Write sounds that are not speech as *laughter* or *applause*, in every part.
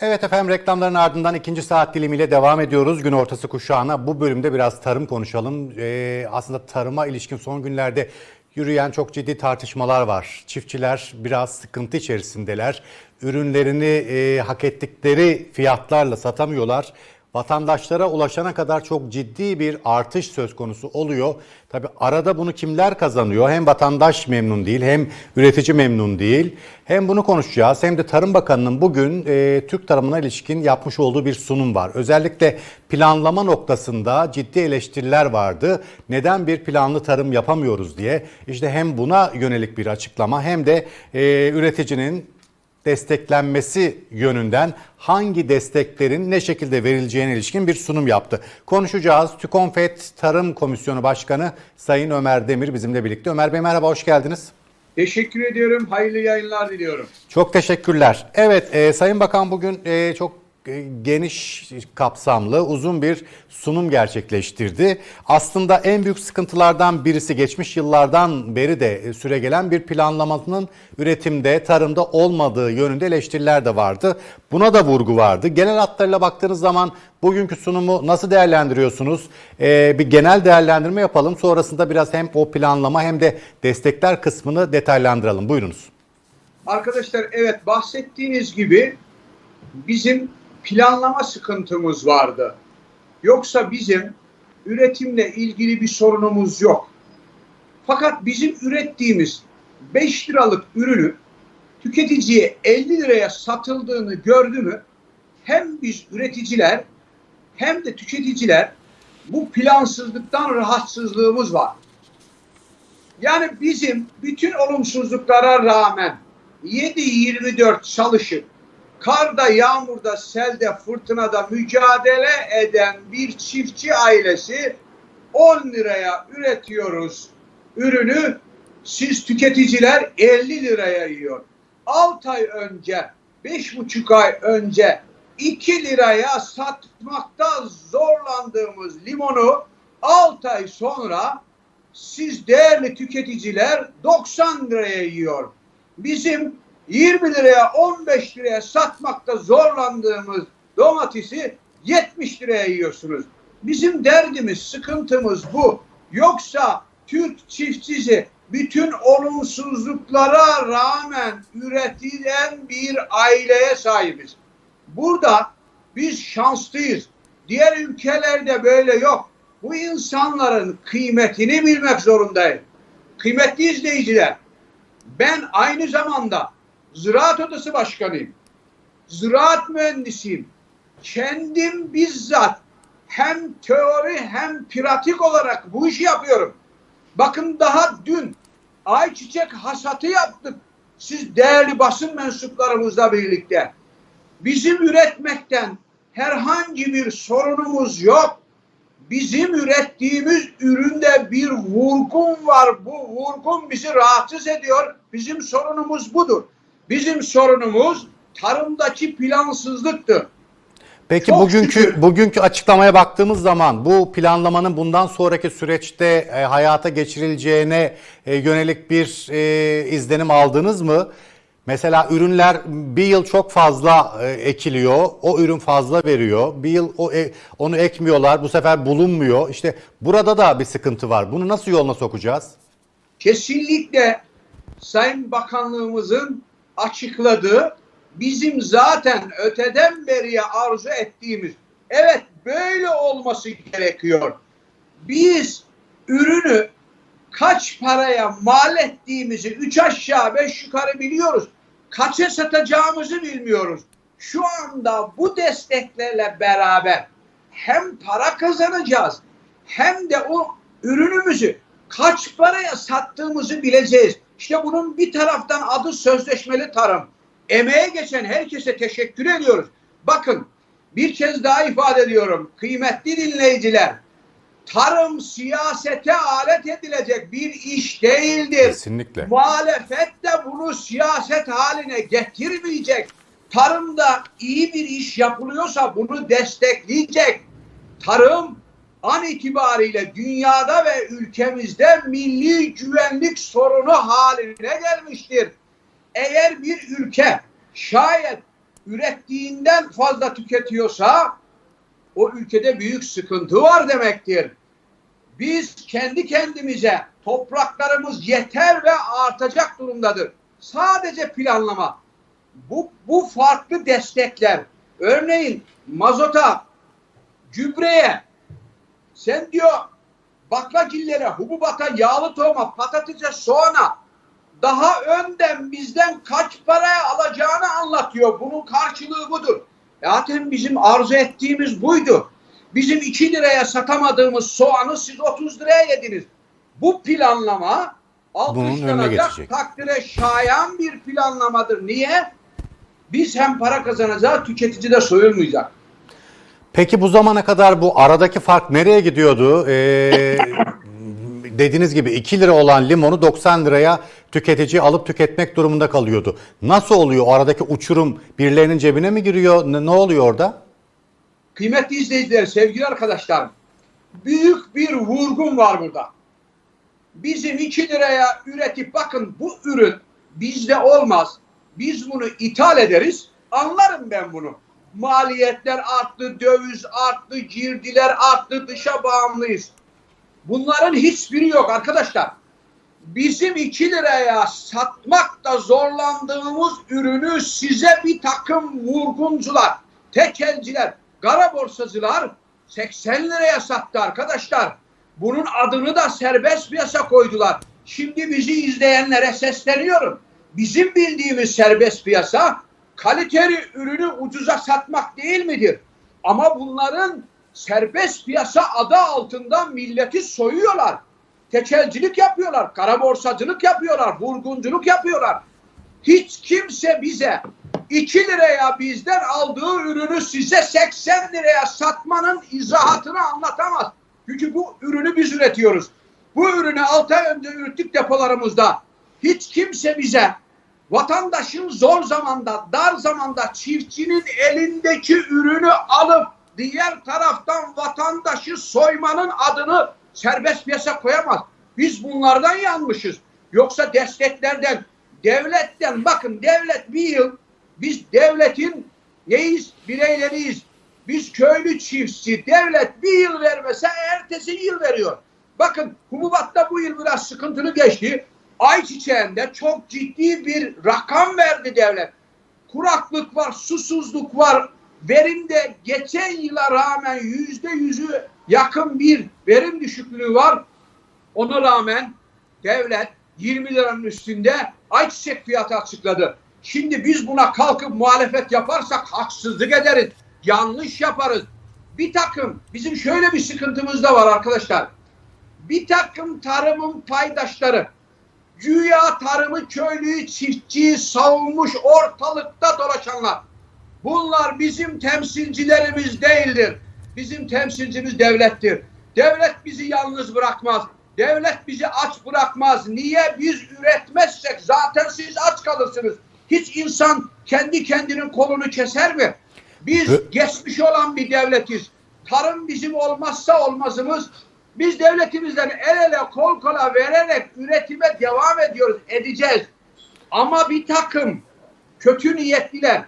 Evet efendim reklamların ardından ikinci saat dilimiyle devam ediyoruz. Gün ortası kuşağına bu bölümde biraz tarım konuşalım. Ee, aslında tarıma ilişkin son günlerde yürüyen çok ciddi tartışmalar var. Çiftçiler biraz sıkıntı içerisindeler. Ürünlerini e, hak ettikleri fiyatlarla satamıyorlar. Vatandaşlara ulaşana kadar çok ciddi bir artış söz konusu oluyor. Tabi arada bunu kimler kazanıyor? Hem vatandaş memnun değil hem üretici memnun değil. Hem bunu konuşacağız hem de Tarım Bakanı'nın bugün e, Türk tarımına ilişkin yapmış olduğu bir sunum var. Özellikle planlama noktasında ciddi eleştiriler vardı. Neden bir planlı tarım yapamıyoruz diye. İşte hem buna yönelik bir açıklama hem de e, üreticinin desteklenmesi yönünden hangi desteklerin ne şekilde verileceğine ilişkin bir sunum yaptı. Konuşacağız. TÜKONFET Tarım Komisyonu Başkanı Sayın Ömer Demir bizimle birlikte. Ömer Bey merhaba, hoş geldiniz. Teşekkür ediyorum. Hayırlı yayınlar diliyorum. Çok teşekkürler. Evet, e, Sayın Bakan bugün e, çok geniş kapsamlı uzun bir sunum gerçekleştirdi. Aslında en büyük sıkıntılardan birisi geçmiş yıllardan beri de e, süre gelen bir planlamanın üretimde, tarımda olmadığı yönünde eleştiriler de vardı. Buna da vurgu vardı. Genel hatlarıyla baktığınız zaman bugünkü sunumu nasıl değerlendiriyorsunuz? E, bir genel değerlendirme yapalım. Sonrasında biraz hem o planlama hem de destekler kısmını detaylandıralım. Buyurunuz. Arkadaşlar evet bahsettiğiniz gibi bizim planlama sıkıntımız vardı. Yoksa bizim üretimle ilgili bir sorunumuz yok. Fakat bizim ürettiğimiz 5 liralık ürünü tüketiciye 50 liraya satıldığını gördü mü hem biz üreticiler hem de tüketiciler bu plansızlıktan rahatsızlığımız var. Yani bizim bütün olumsuzluklara rağmen 7-24 çalışıp karda, yağmurda, selde, fırtınada mücadele eden bir çiftçi ailesi 10 liraya üretiyoruz ürünü siz tüketiciler 50 liraya yiyor. 6 ay önce, 5,5 ay önce 2 liraya satmakta zorlandığımız limonu 6 ay sonra siz değerli tüketiciler 90 liraya yiyor. Bizim 20 liraya 15 liraya satmakta zorlandığımız domatesi 70 liraya yiyorsunuz. Bizim derdimiz, sıkıntımız bu. Yoksa Türk çiftçisi bütün olumsuzluklara rağmen üretilen bir aileye sahibiz. Burada biz şanslıyız. Diğer ülkelerde böyle yok. Bu insanların kıymetini bilmek zorundayız. Kıymetli izleyiciler, ben aynı zamanda Ziraat Odası Başkanıyım. Ziraat mühendisiyim. Kendim bizzat hem teori hem pratik olarak bu işi yapıyorum. Bakın daha dün ayçiçek hasatı yaptık. Siz değerli basın mensuplarımızla birlikte. Bizim üretmekten herhangi bir sorunumuz yok. Bizim ürettiğimiz üründe bir vurgun var. Bu vurgun bizi rahatsız ediyor. Bizim sorunumuz budur. Bizim sorunumuz tarımdaki plansızlıktır. Peki Çok bugünkü şükür. bugünkü açıklamaya baktığımız zaman bu planlamanın bundan sonraki süreçte e, hayata geçirileceğine e, yönelik bir e, izlenim aldınız mı? Mesela ürünler bir yıl çok fazla e, ekiliyor, o ürün fazla veriyor. Bir yıl o e, onu ekmiyorlar, bu sefer bulunmuyor. İşte burada da bir sıkıntı var. Bunu nasıl yoluna sokacağız? kesinlikle Sayın Bakanlığımızın açıkladığı bizim zaten öteden beriye arzu ettiğimiz evet böyle olması gerekiyor. Biz ürünü kaç paraya mal ettiğimizi üç aşağı beş yukarı biliyoruz. Kaça satacağımızı bilmiyoruz. Şu anda bu desteklerle beraber hem para kazanacağız hem de o ürünümüzü kaç paraya sattığımızı bileceğiz. İşte bunun bir taraftan adı sözleşmeli tarım. Emeğe geçen herkese teşekkür ediyoruz. Bakın bir kez daha ifade ediyorum. Kıymetli dinleyiciler, tarım siyasete alet edilecek bir iş değildir. Kesinlikle. Muhalefet de bunu siyaset haline getirmeyecek. Tarımda iyi bir iş yapılıyorsa bunu destekleyecek. Tarım an itibariyle dünyada ve ülkemizde milli güvenlik sorunu haline gelmiştir. Eğer bir ülke şayet ürettiğinden fazla tüketiyorsa o ülkede büyük sıkıntı var demektir. Biz kendi kendimize topraklarımız yeter ve artacak durumdadır. Sadece planlama. Bu, bu farklı destekler. Örneğin mazota, gübreye, sen diyor baklagillere, hububata, yağlı tohuma, patatese, soğana daha önden bizden kaç paraya alacağını anlatıyor. Bunun karşılığı budur. Zaten bizim arzu ettiğimiz buydu. Bizim 2 liraya satamadığımız soğanı siz 30 liraya yediniz. Bu planlama alkışlanacak takdire şayan bir planlamadır. Niye? Biz hem para kazanacağız, tüketici de soyulmayacak. Peki bu zamana kadar bu aradaki fark nereye gidiyordu? Ee, *laughs* dediğiniz gibi 2 lira olan limonu 90 liraya tüketici alıp tüketmek durumunda kalıyordu. Nasıl oluyor? O aradaki uçurum birilerinin cebine mi giriyor? Ne, ne oluyor orada? Kıymetli izleyiciler, sevgili arkadaşlar, büyük bir vurgun var burada. Bizim 2 liraya üretip bakın bu ürün bizde olmaz. Biz bunu ithal ederiz. Anlarım ben bunu. Maliyetler arttı, döviz arttı, girdiler arttı, dışa bağımlıyız. Bunların hiçbiri yok arkadaşlar. Bizim 2 liraya satmakta zorlandığımız ürünü size bir takım vurguncular, tekelciler, kara borsacılar 80 liraya sattı arkadaşlar. Bunun adını da serbest piyasa koydular. Şimdi bizi izleyenlere sesleniyorum. Bizim bildiğimiz serbest piyasa kaliteli ürünü ucuza satmak değil midir? Ama bunların serbest piyasa adı altında milleti soyuyorlar. Tekelcilik yapıyorlar, kara borsacılık yapıyorlar, vurgunculuk yapıyorlar. Hiç kimse bize 2 liraya bizden aldığı ürünü size 80 liraya satmanın izahatını anlatamaz. Çünkü bu ürünü biz üretiyoruz. Bu ürünü 6 ay önce ürettik depolarımızda. Hiç kimse bize vatandaşın zor zamanda, dar zamanda çiftçinin elindeki ürünü alıp diğer taraftan vatandaşı soymanın adını serbest piyasa koyamaz. Biz bunlardan yanmışız. Yoksa desteklerden, devletten bakın devlet bir yıl biz devletin neyiz? Bireyleriyiz. Biz köylü çiftçi. Devlet bir yıl vermese ertesi yıl veriyor. Bakın hububatta bu yıl biraz sıkıntılı geçti. Ayçiçeğinde çok ciddi bir rakam verdi devlet. Kuraklık var, susuzluk var. Verimde geçen yıla rağmen yüzde yüzü yakın bir verim düşüklüğü var. Ona rağmen devlet 20 liranın üstünde ayçiçek fiyatı açıkladı. Şimdi biz buna kalkıp muhalefet yaparsak haksızlık ederiz. Yanlış yaparız. Bir takım bizim şöyle bir sıkıntımız da var arkadaşlar. Bir takım tarımın paydaşları güya tarımı köylüyü çiftçiyi savunmuş ortalıkta dolaşanlar. Bunlar bizim temsilcilerimiz değildir. Bizim temsilcimiz devlettir. Devlet bizi yalnız bırakmaz. Devlet bizi aç bırakmaz. Niye? Biz üretmezsek zaten siz aç kalırsınız. Hiç insan kendi kendinin kolunu keser mi? Biz geçmiş olan bir devletiz. Tarım bizim olmazsa olmazımız. Biz devletimizden el ele kol kola vererek üretime devam ediyoruz, edeceğiz. Ama bir takım kötü niyetliler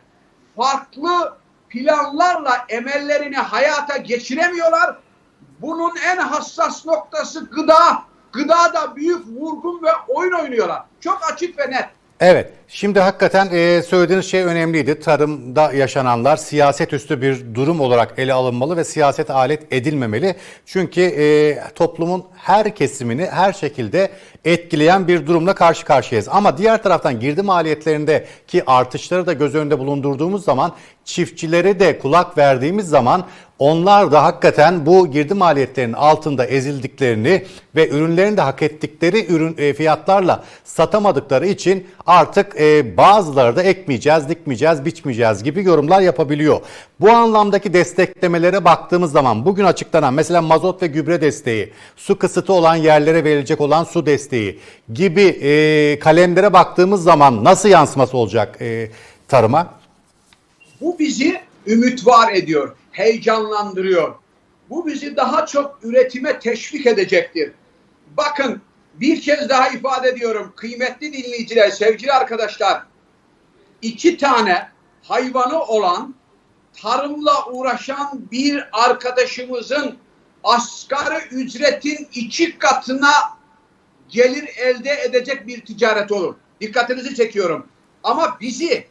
farklı planlarla emellerini hayata geçiremiyorlar. Bunun en hassas noktası gıda. Gıda da büyük vurgun ve oyun oynuyorlar. Çok açık ve net. Evet, şimdi hakikaten söylediğiniz şey önemliydi. Tarımda yaşananlar siyaset üstü bir durum olarak ele alınmalı ve siyaset alet edilmemeli. Çünkü toplumun her kesimini her şekilde etkileyen bir durumla karşı karşıyayız. Ama diğer taraftan girdi maliyetlerindeki artışları da göz önünde bulundurduğumuz zaman çiftçilere de kulak verdiğimiz zaman onlar da hakikaten bu girdi maliyetlerinin altında ezildiklerini ve ürünlerini de hak ettikleri ürün e, fiyatlarla satamadıkları için artık e, bazıları da ekmeyeceğiz, dikmeyeceğiz, biçmeyeceğiz gibi yorumlar yapabiliyor. Bu anlamdaki desteklemelere baktığımız zaman bugün açıklanan mesela mazot ve gübre desteği, su kısıtı olan yerlere verilecek olan su desteği gibi e, kalemlere baktığımız zaman nasıl yansıması olacak tarıma? Bu bizi ümit var ediyor, heyecanlandırıyor. Bu bizi daha çok üretime teşvik edecektir. Bakın bir kez daha ifade ediyorum kıymetli dinleyiciler, sevgili arkadaşlar. iki tane hayvanı olan, tarımla uğraşan bir arkadaşımızın asgari ücretin iki katına gelir elde edecek bir ticaret olur. Dikkatinizi çekiyorum. Ama bizi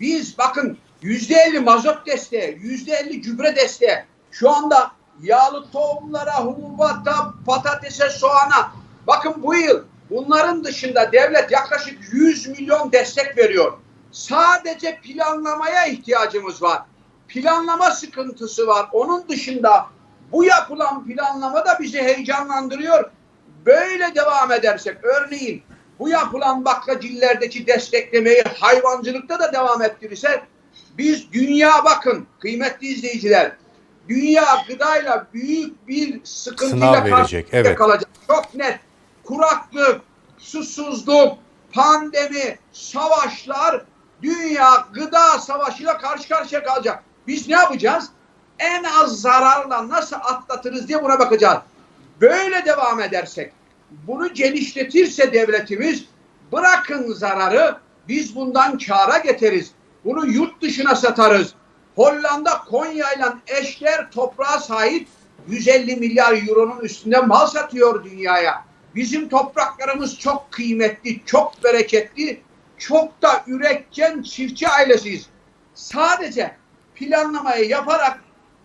biz bakın yüzde elli mazot desteği, yüzde elli gübre desteği şu anda yağlı tohumlara, humubata, patatese, soğana bakın bu yıl bunların dışında devlet yaklaşık 100 milyon destek veriyor. Sadece planlamaya ihtiyacımız var. Planlama sıkıntısı var. Onun dışında bu yapılan planlama da bizi heyecanlandırıyor. Böyle devam edersek örneğin bu yapılan baklacillerdeki desteklemeyi hayvancılıkta da devam ettirirsek biz dünya bakın kıymetli izleyiciler dünya gıdayla büyük bir sıkıntıyla karşı evet. kalacak. Çok net. Kuraklık, susuzluk, pandemi, savaşlar dünya gıda savaşıyla karşı karşıya kalacak. Biz ne yapacağız? En az zararla nasıl atlatırız diye buna bakacağız. Böyle devam edersek, bunu genişletirse devletimiz bırakın zararı biz bundan kâra getiririz. Bunu yurt dışına satarız. Hollanda Konya ile eşler toprağa sahip 150 milyar euronun üstünde mal satıyor dünyaya. Bizim topraklarımız çok kıymetli, çok bereketli, çok da üretken çiftçi ailesiyiz. Sadece planlamayı yaparak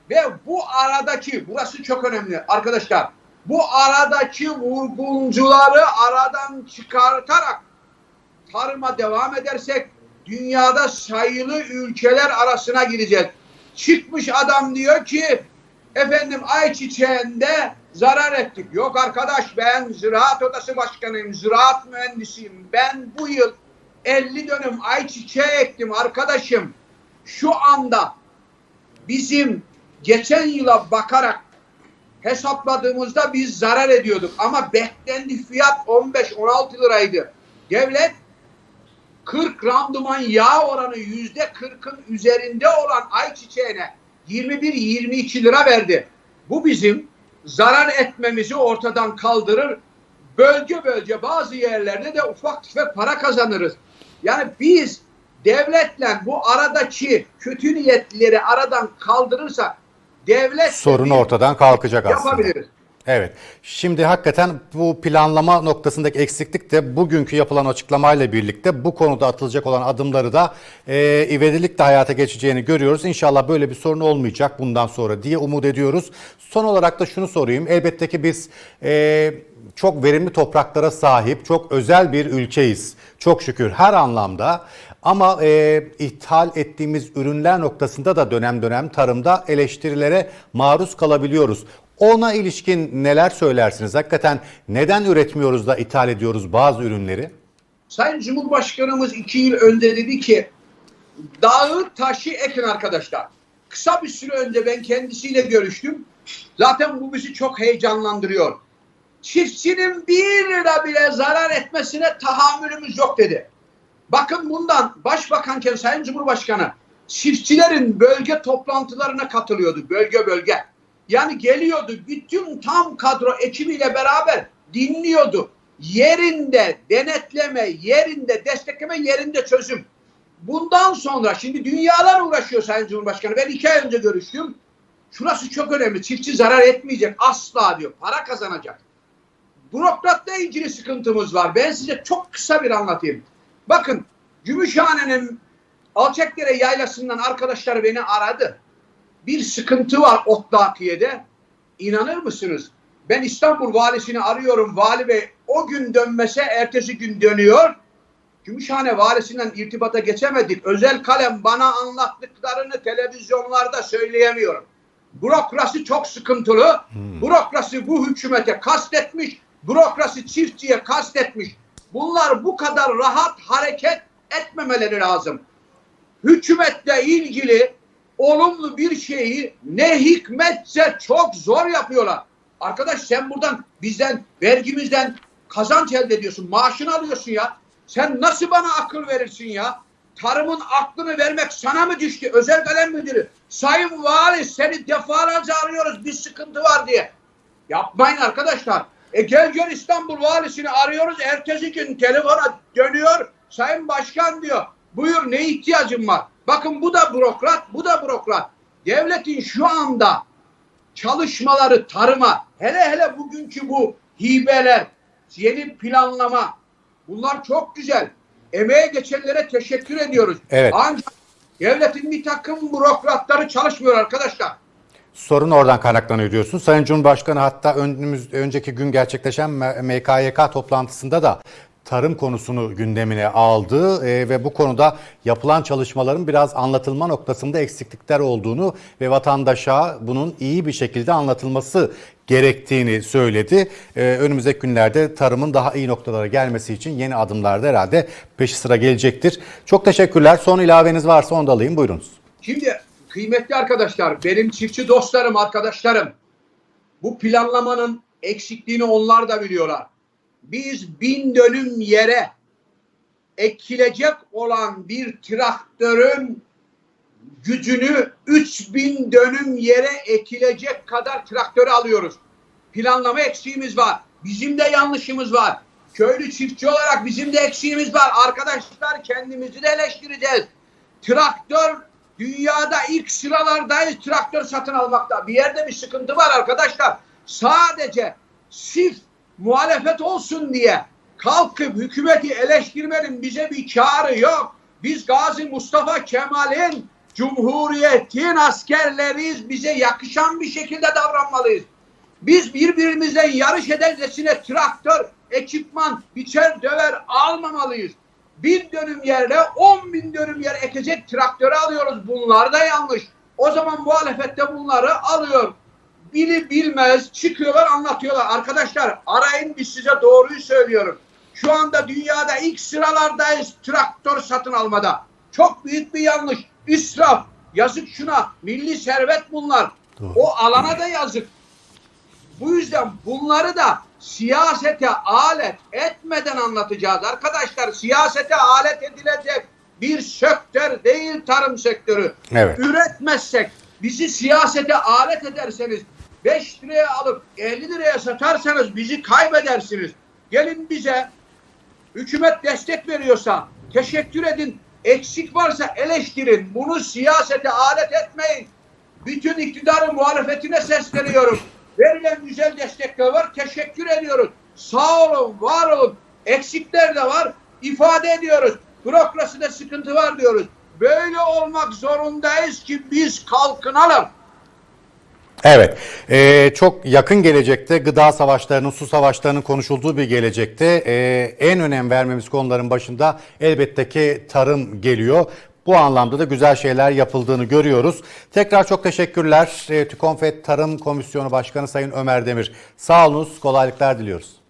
ve bu aradaki, burası çok önemli arkadaşlar, bu aradaki vurguncuları aradan çıkartarak tarıma devam edersek dünyada sayılı ülkeler arasına gireceğiz. Çıkmış adam diyor ki efendim ayçiçeğinde zarar ettik. Yok arkadaş ben ziraat odası başkanıyım, ziraat mühendisiyim. Ben bu yıl 50 dönüm ayçiçeği ektim arkadaşım. Şu anda bizim geçen yıla bakarak hesapladığımızda biz zarar ediyorduk. Ama beklendi fiyat 15-16 liraydı. Devlet 40 randıman yağ oranı yüzde 40'ın üzerinde olan ayçiçeğine 21-22 lira verdi. Bu bizim zarar etmemizi ortadan kaldırır. Bölge bölge bazı yerlerde de ufak tefek para kazanırız. Yani biz devletle bu aradaki kötü niyetlileri aradan kaldırırsak devlet Sorun ortadan kalkacak aslında. yapabiliriz. Evet. Şimdi hakikaten bu planlama noktasındaki eksiklik de bugünkü yapılan açıklamayla birlikte bu konuda atılacak olan adımları da e, ivedilikle hayata geçeceğini görüyoruz. İnşallah böyle bir sorun olmayacak bundan sonra diye umut ediyoruz. Son olarak da şunu sorayım. Elbette ki biz e, çok verimli topraklara sahip, çok özel bir ülkeyiz. Çok şükür her anlamda. Ama e, ithal ettiğimiz ürünler noktasında da dönem dönem tarımda eleştirilere maruz kalabiliyoruz. Ona ilişkin neler söylersiniz? Hakikaten neden üretmiyoruz da ithal ediyoruz bazı ürünleri? Sayın Cumhurbaşkanımız iki yıl önce dedi ki dağı taşı ekin arkadaşlar. Kısa bir süre önce ben kendisiyle görüştüm. Zaten bu bizi çok heyecanlandırıyor. Çiftçinin bir lira bile zarar etmesine tahammülümüz yok dedi. Bakın bundan başbakanken Sayın Cumhurbaşkanı çiftçilerin bölge toplantılarına katılıyordu. Bölge bölge. Yani geliyordu bütün tam kadro ekibiyle beraber dinliyordu. Yerinde denetleme, yerinde destekleme, yerinde çözüm. Bundan sonra şimdi dünyalar uğraşıyor Sayın Cumhurbaşkanı. Ben iki ay önce görüştüm. Şurası çok önemli. Çiftçi zarar etmeyecek asla diyor. Para kazanacak. Bürokratla ilgili sıkıntımız var. Ben size çok kısa bir anlatayım. Bakın Gümüşhane'nin Alçakdere yaylasından arkadaşlar beni aradı. Bir sıkıntı var Otlakiye'de. İnanır mısınız? Ben İstanbul valisini arıyorum. Vali bey o gün dönmese ertesi gün dönüyor. Gümüşhane valisinden irtibata geçemedik. Özel kalem bana anlattıklarını televizyonlarda söyleyemiyorum. Bürokrasi çok sıkıntılı. Bürokrasi bu hükümete kastetmiş. Bürokrasi çiftçiye kastetmiş. Bunlar bu kadar rahat hareket etmemeleri lazım. Hükümetle ilgili olumlu bir şeyi ne hikmetse çok zor yapıyorlar. Arkadaş sen buradan bizden vergimizden kazanç elde ediyorsun. Maaşını alıyorsun ya. Sen nasıl bana akıl verirsin ya? Tarımın aklını vermek sana mı düştü? Özel kalem müdürü. Sayın Vali seni defalarca arıyoruz bir sıkıntı var diye. Yapmayın arkadaşlar. E gel gör İstanbul valisini arıyoruz. Ertesi gün telefona dönüyor. Sayın Başkan diyor. Buyur ne ihtiyacın var? Bakın bu da bürokrat, bu da bürokrat. Devletin şu anda çalışmaları tarıma, hele hele bugünkü bu hibeler, yeni planlama, bunlar çok güzel. Emeğe geçenlere teşekkür ediyoruz. Evet. Ancak devletin bir takım bürokratları çalışmıyor arkadaşlar. Sorun oradan kaynaklanıyor diyorsun. Sayın Cumhurbaşkanı hatta önümüz, önceki gün gerçekleşen MKYK toplantısında da tarım konusunu gündemine aldı e, ve bu konuda yapılan çalışmaların biraz anlatılma noktasında eksiklikler olduğunu ve vatandaşa bunun iyi bir şekilde anlatılması gerektiğini söyledi. E, önümüzdeki günlerde tarımın daha iyi noktalara gelmesi için yeni adımlar da herhalde peşi sıra gelecektir. Çok teşekkürler. Son ilaveniz varsa onu da alayım. Buyurunuz. Şimdi kıymetli arkadaşlar, benim çiftçi dostlarım, arkadaşlarım, bu planlamanın eksikliğini onlar da biliyorlar. Biz bin dönüm yere ekilecek olan bir traktörün gücünü 3000 dönüm yere ekilecek kadar traktörü alıyoruz. Planlama eksiğimiz var. Bizim de yanlışımız var. Köylü çiftçi olarak bizim de eksiğimiz var. Arkadaşlar kendimizi de eleştireceğiz. Traktör dünyada ilk sıralardayız traktör satın almakta. Bir yerde bir sıkıntı var arkadaşlar. Sadece sif muhalefet olsun diye kalkıp hükümeti eleştirmenin bize bir karı yok. Biz Gazi Mustafa Kemal'in Cumhuriyet'in askerleriyiz. Bize yakışan bir şekilde davranmalıyız. Biz birbirimizle yarış edercesine traktör, ekipman, biçer döver almamalıyız. Bin dönüm yerine on bin dönüm yer ekecek traktörü alıyoruz. Bunlar da yanlış. O zaman muhalefette bunları alıyor. Biri bilmez çıkıyorlar anlatıyorlar. Arkadaşlar arayın biz size doğruyu söylüyorum. Şu anda dünyada ilk sıralardayız traktör satın almada. Çok büyük bir yanlış. İsraf. Yazık şuna. Milli servet bunlar. Doğru. O alana da yazık. Bu yüzden bunları da siyasete alet etmeden anlatacağız. Arkadaşlar siyasete alet edilecek bir sektör değil tarım sektörü. Evet. Üretmezsek, bizi siyasete alet ederseniz, 5 liraya alıp 50 liraya satarsanız bizi kaybedersiniz. Gelin bize hükümet destek veriyorsa teşekkür edin. Eksik varsa eleştirin. Bunu siyasete alet etmeyin. Bütün iktidarın muhalefetine sesleniyorum. Verilen güzel destekler var. Teşekkür ediyoruz. Sağ olun, var olun. Eksikler de var. ifade ediyoruz. Bürokraside sıkıntı var diyoruz. Böyle olmak zorundayız ki biz kalkınalım. Evet, Ee, çok yakın gelecekte gıda savaşlarının, su savaşlarının konuşulduğu bir gelecekte ee, en önem vermemiz konuların başında elbette ki tarım geliyor. Bu anlamda da güzel şeyler yapıldığını görüyoruz. Tekrar çok teşekkürler. Ee, TÜKONFET Tarım Komisyonu Başkanı Sayın Ömer Demir. Sağ kolaylıklar diliyoruz.